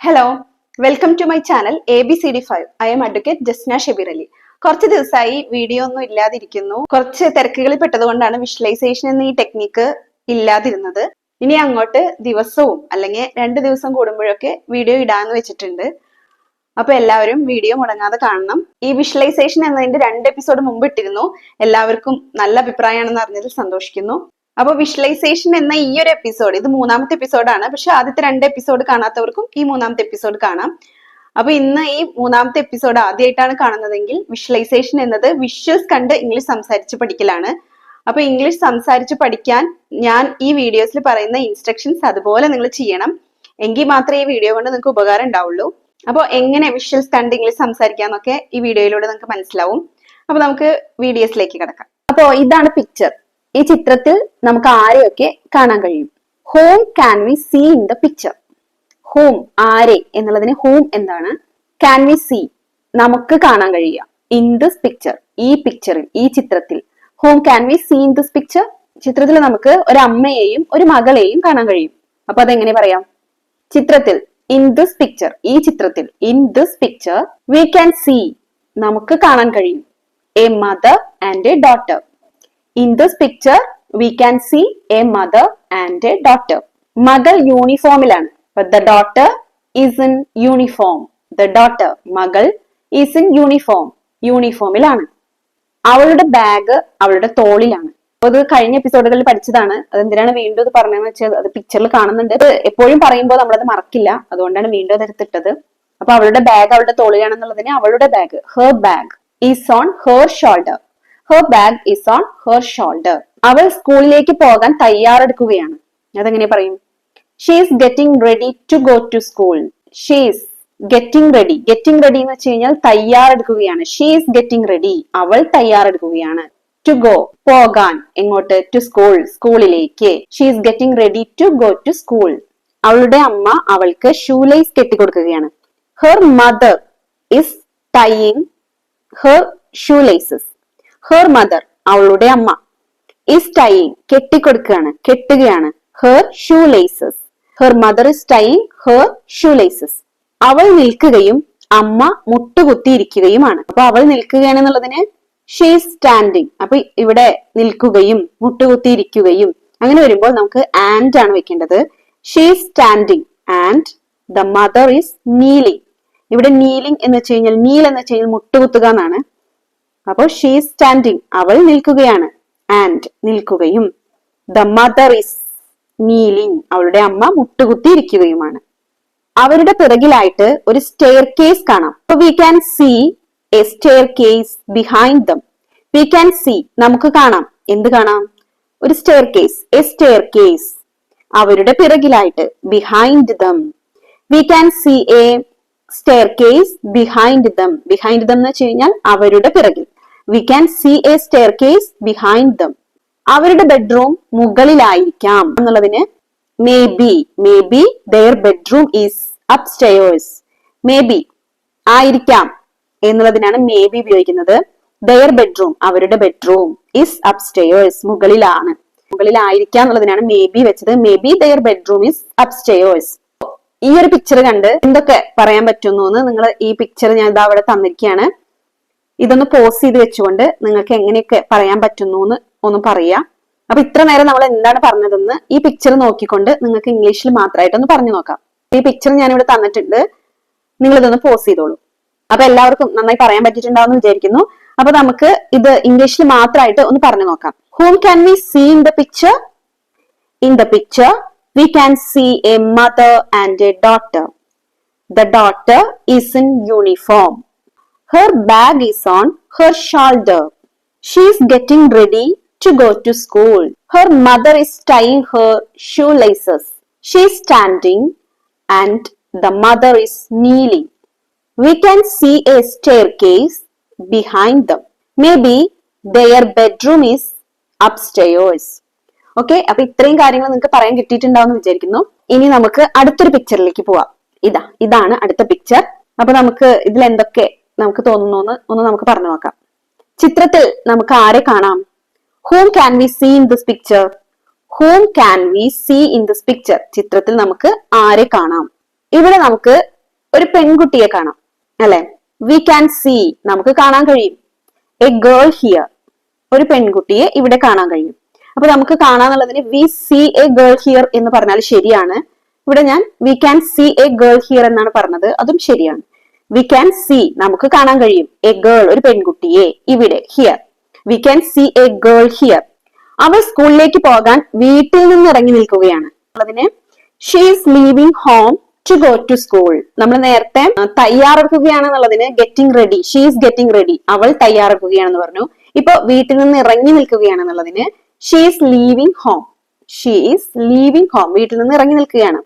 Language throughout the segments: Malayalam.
Hello welcome to my channel A B C D five I M advocate Jasna Shebeer Ali. കുറച്ച് ദിവസമായി വീഡിയോ ഒന്നും ഇല്ലാതിരിക്കുന്നു. കുറച്ച് തിരക്കുകളിൽ പെട്ടതുകൊണ്ടാണ് വിഷ്വലൈസേഷൻ എന്ന ഈ ടെക്നിക്ക് ഇല്ലാതിരുന്നത്. ഇനി അങ്ങോട്ട് ദിവസവും അല്ലെങ്കിൽ രണ്ട് ദിവസം കൂടുമ്പോഴൊക്കെ വീഡിയോ ഇടാന്ന് വെച്ചിട്ടുണ്ട്. അപ്പൊ എല്ലാവരും വീഡിയോ മുടങ്ങാതെ കാണണം. ഈ വിഷ്വലൈസേഷൻ എന്നതിന്റെ രണ്ട് എപ്പിസോഡ് മുമ്പ് ഇട്ടിരുന്നു. എല്ലാവർക്കും നല്ല അഭിപ്രായമാണെന്ന് അറിഞ്ഞതിൽ സന്തോഷിക്കുന്നു. അപ്പൊ വിഷ്വലൈസേഷൻ എന്ന ഈ ഒരു എപ്പിസോഡ് ഇത് മൂന്നാമത്തെ എപ്പിസോഡാണ് പക്ഷെ ആദ്യത്തെ രണ്ട് എപ്പിസോഡ് കാണാത്തവർക്കും ഈ മൂന്നാമത്തെ എപ്പിസോഡ് കാണാം. അപ്പൊ ഇന്ന് ഈ മൂന്നാമത്തെ എപ്പിസോഡ് ആദ്യമായിട്ടാണ് കാണുന്നതെങ്കിൽ വിഷ്വലൈസേഷൻ എന്നത് വിഷ്വൽസ് കണ്ട് ഇംഗ്ലീഷ് സംസാരിച്ച് പഠിക്കലാണ്. അപ്പൊ ഇംഗ്ലീഷ് സംസാരിച്ച് പഠിക്കാൻ ഞാൻ ഈ വീഡിയോസിൽ പറയുന്ന ഇൻസ്ട്രക്ഷൻസ് അതുപോലെ നിങ്ങൾ ചെയ്യണം. എങ്കിൽ മാത്രമേ ഈ വീഡിയോ കൊണ്ട് നിങ്ങൾക്ക് ഉപകാരം ഉണ്ടാവുള്ളൂ. അപ്പോൾ എങ്ങനെ വിഷ്വൽസ് കണ്ട് ഇംഗ്ലീഷ് സംസാരിക്കാന്നൊക്കെ ഈ വീഡിയോയിലൂടെ നിങ്ങൾക്ക് മനസ്സിലാവും. അപ്പൊ നമുക്ക് വീഡിയോസിലേക്ക് കിടക്കാം. അപ്പോൾ ഇതാണ് പിക്ചർ ഈ ചിത്രത്തിൽ നമുക്ക് ആരെയൊക്കെ കാണാൻ കഴിയും? Whom can we see in the picture whom ആരെ എന്നുള്ളതിന് ഹോം എന്താണ്? ക്യാൻ വി സീ നമുക്ക് കാണാൻ കഴിയുക. ഇൻ ദിസ് പിക്ചർ ഈ പിക്ചറിൽ ഈ ചിത്രത്തിൽ. Whom can we see in this picture ചിത്രത്തിൽ നമുക്ക് ഒരു അമ്മയെയും ഒരു മകളെയും കാണാൻ കഴിയും. അപ്പൊ അതെങ്ങനെ പറയാം? ചിത്രത്തിൽ ഇൻ ദിസ് പിക്ചർ ഈ ചിത്രത്തിൽ in this picture we can see നമുക്ക് കാണാൻ കഴിയും. A mother and a daughter in this picture we can see a mother and a daughter മകൾ യൂണിഫോമിലാണ് the daughter is in uniform the daughter മകൾ ഈസ് ഇൻ യൂണിഫോം യൂണിഫോമിലാണ് അവളുടെ ബാഗ് അവളുടെ തോളിലാണ്. ഇത് കഴിഞ്ഞ എപ്പിസോഡുകളിൽ പഠിച്ചതാണ്. അത് എന്തിനാണ് വീണ്ടും ഇത് പറഞ്ഞതെന്ന് വെച്ചാൽ അത് പിക്ചറിൽ കാണുന്നുണ്ട്. എപ്പോഴും പറയുമ്പോൾ നമ്മളത് മറക്കില്ല. അതുകൊണ്ടാണ് വീണ്ടും അത് എടുത്തിട്ടത്. അപ്പൊ അവളുടെ ബാഗ് അവളുടെ തോളിലാണെന്നുള്ളതിന് അവളുടെ bag her bag is on her shoulder her bag is on her shoulder അവൾ സ്കൂളിലേക്ക് പോകാൻ തയ്യാറെടുക്കുകയാണ്. അതെങ്ങനെ പറയും? She's getting ready to go to school she's getting ready getting ready എന്ന് വെച്ച് കഴിഞ്ഞാൽ തയ്യാറെടുക്കുകയാണ്. ഷീസ് ഗെറ്റിംഗ് റെഡി അവൾ തയ്യാറെടുക്കുകയാണ്. ടു ഗോ പോകാൻ എങ്ങോട്ട്? ടു സ്കൂൾ സ്കൂളിലേക്ക്. She's getting ready to go to school അവളുടെ അമ്മ അവൾക്ക് shoelace കെട്ടിക്കൊടുക്കുകയാണ്. Her mother is tying her shoelaces her mother അവളുടെ അമ്മ. ഈസ് ടൈയിങ് കെട്ടിക്കൊടുക്കുകയാണ് കെട്ടുകയാണ് her shoelaces her mother is tying her shoelaces അവൾ നിൽക്കുകയും അമ്മ മുട്ടുകുത്തിയിരിക്കുകയുമാണ്. അപ്പൊ അവൾ നിൽക്കുകയാണെന്നുള്ളതിന് ഷീ സ്റ്റാൻഡിങ് അപ്പൊ ഇവിടെ നിൽക്കുകയും മുട്ടുകുത്തിയിരിക്കുകയും അങ്ങനെ വരുമ്പോൾ നമുക്ക് ആൻഡ് ആണ് വെക്കേണ്ടത്. She standing and the mother is kneeling ഇവിടെ നീലിംഗ് എന്ന് വെച്ച് കഴിഞ്ഞാൽ നീൽ എന്ന് വെച്ച് കഴിഞ്ഞാൽ മുട്ടുകുത്തുക എന്നാണ് അപ്പോൾ ഷീ സ്റ്റാൻഡിങ് അവൾ നിൽക്കുകയാണ്. ആൻഡ് നിൽക്കുകയും ദ മദർ ഇസ് നീലിംഗ് അവളുടെ അമ്മ മുട്ടുകുത്തി ഇരിക്കുകയുമാണ് അവരുടെ പിറകിലായിട്ട് ഒരു സ്റ്റെയർ കേസ് കാണാം. We can see a staircase behind them we can see നമുക്ക് കാണാം. എന്ത് കാണാം? ഒരു staircase a staircase അവരുടെ പിറകിലായിട്ട് behind them we can see a staircase behind them behind them എന്ന് വെച്ച് കഴിഞ്ഞാൽ അവരുടെ പിറകിൽ. We can see a staircase behind them അവരുടെ ബെഡ്റൂം മുകളിലായിരിക്കാം എന്നുള്ളതിന് maybe maybe their bedroom is upstairs maybe ആയിരിക്കാം എന്നുള്ളതിനാണ് മേ ബി ഉപയോഗിക്കുന്നത്. ദയർ ബെഡ്റൂം അവരുടെ ബെഡ്റൂം ഈസ് അപ് സ്റ്റെയേഴ്സ് മുകളിലാണ്. മുകളിലായിരിക്കാം എന്നുള്ളതിനാണ് മേ ബി വെച്ചത്. Maybe their bedroom is up stairs ഈ ഒരു പിക്ചർ കണ്ട് എന്തൊക്കെ പറയാൻ പറ്റുന്നു എന്ന് നിങ്ങൾ ഈ പിക്ചർ ഞാൻ ഇതാ അവിടെ തന്നിരിക്കുകയാണ്. ഇതൊന്ന് പോസ് ചെയ്ത് വെച്ചുകൊണ്ട് നിങ്ങൾക്ക് എങ്ങനെയൊക്കെ പറയാൻ പറ്റുന്നു എന്ന് ഒന്ന് പറയാം. അപ്പൊ ഇത്ര നേരം നമ്മൾ എന്താണ് പറഞ്ഞതെന്ന് ഈ പിക്ചർ നോക്കിക്കൊണ്ട് നിങ്ങൾക്ക് ഇംഗ്ലീഷിൽ മാത്രമായിട്ട് ഒന്ന് പറഞ്ഞു നോക്കാം. ഈ പിക്ചർ ഞാൻ ഇവിടെ തന്നിട്ടുണ്ട്. നിങ്ങൾ ഇതൊന്ന് പോസ് ചെയ്തോളൂ. അപ്പൊ എല്ലാവർക്കും നന്നായി പറയാൻ പറ്റിയിട്ടുണ്ടാവും വിചാരിക്കുന്നു. അപ്പൊ നമുക്ക് ഇത് ഇംഗ്ലീഷിൽ മാത്രമായിട്ട് ഒന്ന് പറഞ്ഞു നോക്കാം. Whom can we see in the picture in the picture we can see a mother and a daughter the daughter is in uniform Her bag is on her shoulder. She is getting ready to go to school. Her mother is tying her shoelaces. She is standing and the mother is kneeling. We can see a staircase behind them. Maybe their bedroom is upstairs. Okay അപ്പൊ ഇത്രയും കാര്യങ്ങൾ നിങ്ങൾക്ക് പറയാൻ കിട്ടിയിട്ടുണ്ടാവും വിചാരിക്കുന്നു ഇനി നമുക്ക് അടുത്തൊരു പിക്ചറിലേക്ക് പോവാം ഇതാ ഇതാണ് അടുത്ത പിക്ചർ അപ്പൊ നമുക്ക് ഇതിൽ എന്തൊക്കെ നമുക്ക് തോന്നുന്നു ഒന്ന് നമുക്ക് പറഞ്ഞു നോക്കാം. ചിത്രത്തിൽ നമുക്ക് ആരെ കാണാം? Who can we see in this picture who can we see in this picture ചിത്രത്തിൽ നമുക്ക് ആരെ കാണാം? ഇവിടെ നമുക്ക് ഒരു പെൺകുട്ടിയെ കാണാം അല്ലെ? വി ക്യാൻ സീ നമുക്ക് കാണാൻ കഴിയും. എ ഗേൾ ഹിയർ ഒരു പെൺകുട്ടിയെ ഇവിടെ കാണാൻ കഴിയും. അപ്പൊ നമുക്ക് കാണാന്നുള്ളതിന് we see a girl here എന്ന് പറഞ്ഞാൽ ശരിയാണ്. ഇവിടെ ഞാൻ we can see a girl here എന്നാണ് പറഞ്ഞത്. അതും ശരിയാണ്. വി ക്യാൻ സി നമുക്ക് കാണാൻ കഴിയും. എ ഗേൾ ഒരു പെൺകുട്ടിയെ ഇവിടെ here we can see a girl here അവൾ സ്കൂളിലേക്ക് പോകാൻ വീട്ടിൽ നിന്ന് ഇറങ്ങി നിൽക്കുകയാണ്. അതിന് she's leaving home to go to school നമ്മൾ നേരത്തെ തയ്യാറെടുക്കുകയാണെന്നുള്ളതിന് getting ready she's getting ready അവൾ തയ്യാറെടുക്കുകയാണെന്ന് പറഞ്ഞു. ഇപ്പൊ വീട്ടിൽ നിന്ന് ഇറങ്ങി നിൽക്കുകയാണെന്നുള്ളതിന് she's leaving home she's leaving home വീട്ടിൽ നിന്ന് ഇറങ്ങി നിൽക്കുകയാണ്.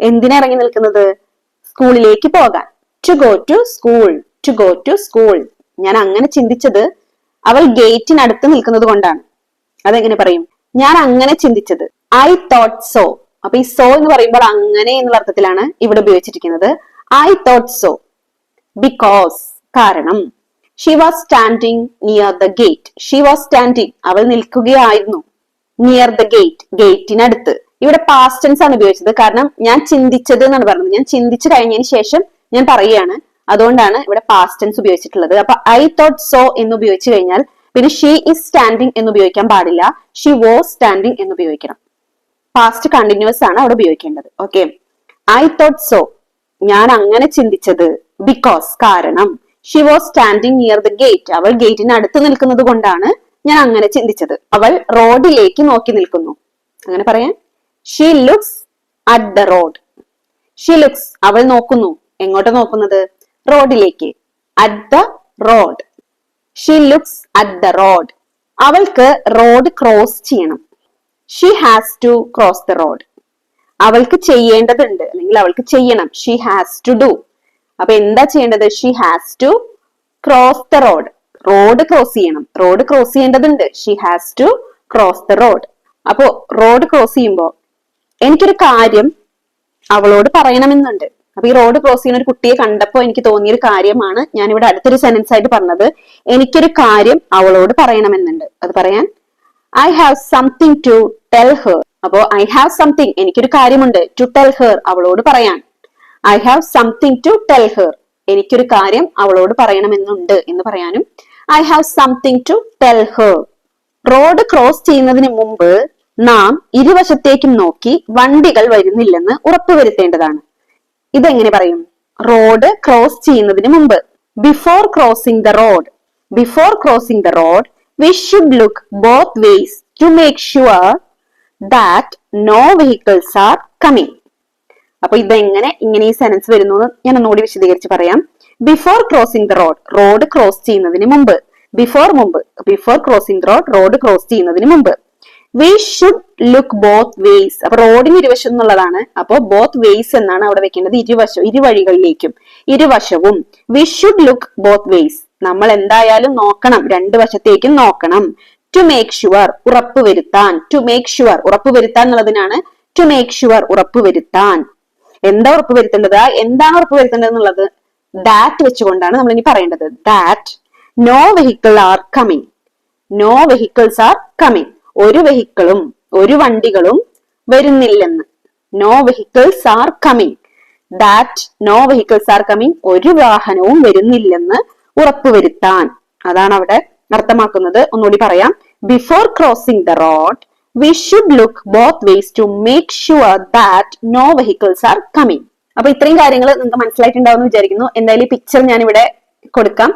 എന്തിനാ ഇറങ്ങി നിൽക്കുന്നത്? സ്കൂളിലേക്ക് പോകാൻ. To go to school to go to school ഞാൻ അങ്ങനെ ചിന്തിച്ചത് അവൾ ഗേറ്റിനടുത്ത് നിൽക്കുന്നത് കൊണ്ടാണ്. അതെങ്ങനെ പറയും? ഞാൻ അങ്ങനെ ചിന്തിച്ചത്. ഐ തോട്ട് സോ അപ്പൊ ഈ സോ എന്ന് പറയുമ്പോൾ അങ്ങനെ എന്നുള്ള അർത്ഥത്തിലാണ് ഇവിടെ ഉപയോഗിച്ചിരിക്കുന്നത്. ഐ തോട്ട് സോ ബിക്കോസ് കാരണം she was standing near the gate she was standing അവൾ നിൽക്കുകയായിരുന്നു നിയർ ദ ഗേറ്റ് ഗേറ്റിനടുത്ത് ഇവിടെ പാസ്റ്റൻസ് ആണ് ഉപയോഗിച്ചത്. കാരണം ഞാൻ ചിന്തിച്ചത് എന്നാണ് പറഞ്ഞത്. ഞാൻ ചിന്തിച്ചു കഴിഞ്ഞതിന് ശേഷം ഞാൻ പറയുകയാണ്. അതുകൊണ്ടാണ് ഇവിടെ പാസ്റ്റ് ടെൻസ് ഉപയോഗിച്ചിട്ടുള്ളത്. അപ്പൊ ഐ തോട്ട് സോ എന്ന് ഉപയോഗിച്ചു കഴിഞ്ഞാൽ പിന്നെ ഷീ ഇസ് സ്റ്റാൻഡിങ് എന്ന് ഉപയോഗിക്കാൻ പാടില്ല. ഷീ വാസ് സ്റ്റാൻഡിങ് എന്ന് ഉപയോഗിക്കണം. പാസ്റ്റ് കണ്ടിന്യൂസ് ആണ് അവിടെ ഉപയോഗിക്കേണ്ടത്. ഓക്കെ ഐ തോട്ട് സോ ഞാൻ അങ്ങനെ ചിന്തിച്ചത് ബിക്കോസ് കാരണം. She was standing near the gate അവൾ ഗേറ്റിന് അടുത്ത് നിൽക്കുന്നത് കൊണ്ടാണ് ഞാൻ അങ്ങനെ ചിന്തിച്ചത്. അവൾ റോഡിലേക്ക് നോക്കി നിൽക്കുന്നു. അങ്ങനെ പറയാൻ. She looks at the road she looks അവൾ നോക്കുന്നു. എങ്ങോട്ട് നോക്കുന്നത്? റോഡിലേക്ക്. At the road she looks at the road അവൾക്ക് റോഡ് ക്രോസ് ചെയ്യണം. She has to cross the road അവൾക്ക് ചെയ്യേണ്ടതുണ്ട്. അല്ലെങ്കിൽ അവൾക്ക് ചെയ്യണം. ഷീ ഹാസ് ടു ഡു അപ്പൊ എന്താ ചെയ്യേണ്ടത്? She has to cross the road road cross ചെയ്യണം. റോഡ് ക്രോസ് ചെയ്യേണ്ടതുണ്ട്. She has to cross the road അപ്പോ റോഡ് ക്രോസ് ചെയ്യുമ്പോ എനിക്കൊരു കാര്യം അവളോട് പറയണമെന്നുണ്ട്. അപ്പൊ ഈ റോഡ് ക്രോസ് ചെയ്യുന്ന ഒരു കുട്ടിയെ കണ്ടപ്പോ എനിക്ക് തോന്നിയൊരു കാര്യമാണ് ഞാൻ ഇവിടെ അടുത്തൊരു സെന്റൻസ് ആയിട്ട് പറഞ്ഞത്. എനിക്കൊരു കാര്യം അവളോട് പറയണമെന്നുണ്ട്. അത് പറയാൻ I have something to tell her അപ്പോ ഐ ഹാവ് സംതിങ് എനിക്കൊരു കാര്യമുണ്ട് ടു ടെൽ ഹെർ അവളോട് പറയാൻ. I have something to tell her എനിക്കൊരു കാര്യം അവളോട് പറയണമെന്നുണ്ട് എന്ന് പറയാനും I have something to tell her road cross ചെയ്യുന്നതിന് മുമ്പ് നാം ഇരുവശത്തേക്കും നോക്കി വണ്ടികൾ വരുന്നില്ലെന്ന് ഉറപ്പുവരുത്തേണ്ടതാണ്. ഇതെങ്ങനെ പറയും? റോഡ് ക്രോസ് ചെയ്യുന്നതിന് മുമ്പ്. Before crossing the road. Before crossing the road we should look both ways to make sure that no vehicles are coming. അപ്പൊ ഇതെങ്ങനെ ഇങ്ങനെ ഈ സെനൻസ് വരുന്നു ഞാൻ ഒന്നുകൂടി വിശദീകരിച്ച് പറയാം. Before crossing the road road cross ചെയ്യുന്നതിന് മുമ്പ്. ബിഫോർ മുമ്പ് before crossing the road road cross ചെയ്യുന്നതിന് മുമ്പ്. We should look both ways അപ്പൊ റോഡിന് ഇരുവശം എന്നുള്ളതാണ് അപ്പൊ ബോത്ത് വേസ് എന്നാണ് അവിടെ വെക്കേണ്ടത്. ഇരുവശം ഇരുവഴികളിലേക്കും ഇരുവശവും. We should look both ways നമ്മൾ എന്തായാലും നോക്കണം. രണ്ടു വശത്തേക്കും നോക്കണം. ടു മേക്ക് ഷുവർ ഉറപ്പുവരുത്താൻ ടു മേക്ക് ഷുവർ ഉറപ്പുവരുത്താൻ എന്നുള്ളതിനാണ് ടു മേക്ക് ഷുവർ ഉറപ്പുവരുത്താൻ എന്താ ഉറപ്പുവരുത്തേണ്ടത് വരുത്തേണ്ടത്? എന്താണ് ഉറപ്പുവരുത്തേണ്ടത് എന്നുള്ളത് ദാറ്റ് വെച്ചുകൊണ്ടാണ് നമ്മൾ ഇനി പറയേണ്ടത്. That no vehicle are coming no vehicles are coming ഒരു വെഹിക്കിളും ഒരു വണ്ടികളും വരുന്നില്ലെന്ന്. No vehicles are coming that no vehicles are coming ഒരു വാഹനവും വരുന്നില്ലെന്ന് ഉറപ്പുവരുത്താൻ. അതാണ് അവിടെ അർത്ഥമാക്കുന്നത്. ഒന്നുകൂടി പറയാം. Before crossing the road we should look both ways to make sure that no vehicles are coming അപ്പൊ ഇത്രയും കാര്യങ്ങൾ നിങ്ങൾക്ക് മനസ്സിലായിട്ടുണ്ടാവും എന്ന് വിചാരിക്കുന്നു. എന്തായാലും ഈ പിക്ചർ ഞാൻ ഇവിടെ കൊടുക്കാം.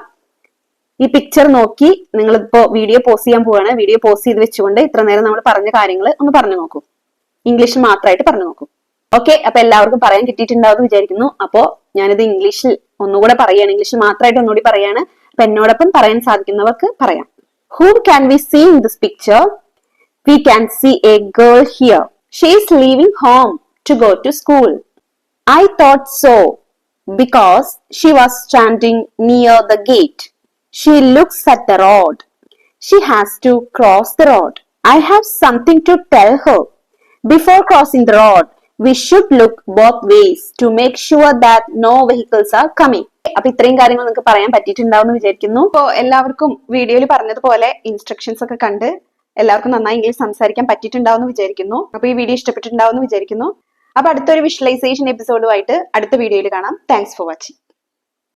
ഈ പിക്ചർ നോക്കി നിങ്ങൾ ഇപ്പോ വീഡിയോ പോസ് ചെയ്യാൻ പോവാണ്. വീഡിയോ പോസ് ചെയ്ത് വെച്ചുകൊണ്ട് ഇത്ര നേരം നമ്മൾ പറഞ്ഞ കാര്യങ്ങൾ ഒന്ന് പറഞ്ഞു നോക്കൂ. ഇംഗ്ലീഷിൽ മാത്രമായിട്ട് പറഞ്ഞു നോക്കൂ. ഓക്കെ അപ്പൊ എല്ലാവർക്കും പറയാൻ കിട്ടിയിട്ടുണ്ടാവും വിചാരിക്കുന്നു. അപ്പോ ഞാനിത് ഇംഗ്ലീഷിൽ ഒന്നുകൂടെ പറയാണ് ഇംഗ്ലീഷിൽ മാത്രമായിട്ട് ഒന്നുകൂടി പറയാണ് അപ്പൊ എന്നോടൊപ്പം പറയാൻ സാധിക്കുന്നവർക്ക് പറയാം. Who can we see in this picture we can see a girl here she is leaving home to go to school I thought so because she was standing near the gate. She looks at the road. She has to cross the road. I have something to tell her. Before crossing the road, we should look both ways to make sure that no vehicles are coming. അപ്പൊ ഇത്രയും കാര്യങ്ങൾ നിങ്ങൾക്ക് പറയാൻ പറ്റിയിട്ടുണ്ടാവും എന്ന് വിചാരിക്കുന്നു ഇപ്പോ എല്ലാവർക്കും വീഡിയോയിൽ പറഞ്ഞതുപോലെ ഇൻസ്ട്രക്ഷൻസ് ഒക്കെ കണ്ട് എല്ലാവർക്കും നന്നായി ഇംഗ്ലീഷ് സംസാരിക്കാൻ പറ്റിയിട്ടുണ്ടാവും എന്ന് വിചാരിക്കുന്നു അപ്പൊ ഈ വീഡിയോ ഇഷ്ടപ്പെട്ടിട്ടുണ്ടാവും എന്ന് വിചാരിക്കുന്നു അപ്പൊ അടുത്തൊരു വിഷ്വലൈസേഷൻ എപ്പിസോഡുമായിട്ട് അടുത്ത വീഡിയോയിൽ കാണാം താങ്ക്സ് ഫോർ വാച്ചിങ്